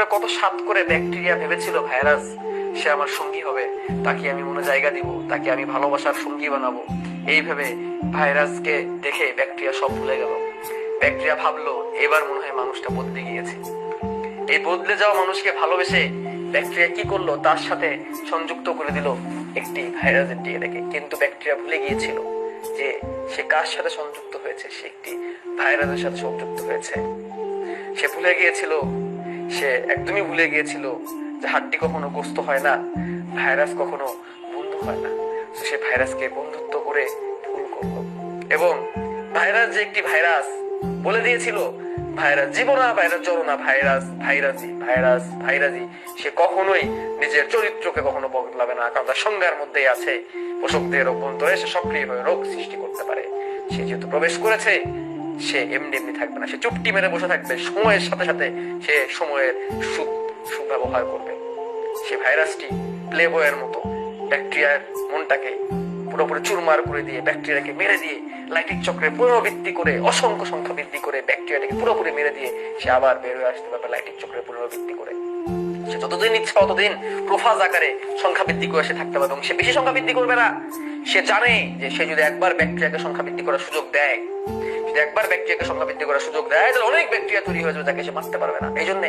করে কত সাত করে ব্যাকটেরিয়া ভেবেছিল, ভাইরাস, সে আমার সঙ্গী হবে। তাকে আমি মনে জায়গা দিব, তাকে আমি ভালোবাসার সঙ্গী বানাবো। এই ভেবে ভাইরাসকে দেখে ব্যাকটেরিয়া সব ভুলে গেল। ব্যাকটেরিয়া ভাবলো, এবার মনে হয় মানুষটা বদলে গিয়েছে। এই বদলে যাওয়া মানুষকে ভালোবেসে ব্যাকটেরিয়া কি করল, তার সাথে সংযুক্ত করে দিল একটি ভাইরাসের ডিএনএকে কিন্তু ব্যাকটেরিয়া ভুলে গিয়েছিল যে সে কার সাথে সংযুক্ত হয়েছে, সে একটি ভাইরাসের সাথে সংযুক্ত হয়েছে। সে ভুলে গিয়েছিল সে একদমই ভুলে গিয়েছিল যে হাড্ডি কখনো গোস্ত হয় না, ভাইরাস কখনো বন্ধু হয় না। তো সে ভাইরাসকে বন্ধুত্ব করে ভুল করল। এবং ভাইরাস যে একটি ভাইরাস, বলে দিয়েছিল, ভাইরাস জীবনা ভাইরাস জড়না ভাইরাস, ভাইরাসই ভাইরাস, ভাইরাসই। সে কখনোই নিজের চরিত্রকে কখনো বদলাবে না। কারণ তার সংজ্ঞার মধ্যেই আছে, পোষকদের অভ্যন্তরে সে সক্রিয় হয়ে রোগ সৃষ্টি করতে পারে। সে যেহেতু প্রবেশ করেছে সে এমনি এমনি থাকবে না, সে চুপটি মেরে বসে থাকবে। সময়ের সাথে সাথে সে সময়ের সু সুব্যবহার করবে। সে ভাইরাসটি প্লে বয়ের মতো ব্যাকটেরিয়ার মনটাকে পুরোপুরি চুরমার করে দিয়ে, ব্যাকটেরিয়াকে মেরে দিয়ে, লাইটিক চক্রে পুনরাবৃত্তি করে, অসংখ্য সংখ্যা বৃদ্ধি করে, ব্যাকটেরিয়াটাকে পুরোপুরি মেরে দিয়ে সে আবার বের হয়ে আসতে পারবে লাইটিক চক্রে পুনরাবৃত্তি করে। সে যতদিন ইচ্ছা ততদিন প্রোফাজ আকারে সংখ্যা বৃদ্ধি করে সে থাকতে পারবে এবং সে বেশি সংখ্যা বৃদ্ধি করবে না। সে জানে যে সে যদি একবার ব্যাকটেরিয়াকে সংখ্যা বৃদ্ধি করার সুযোগ দেয় যদি একবার ব্যাকটেরিয়াকে সংখ্যা বৃদ্ধি করার সুযোগ দেয়, তাহলে অনেক ব্যাকটেরিয়া তৈরি হয়ে যাবে, তাকে সে মারতে পারবে না। এই জন্যে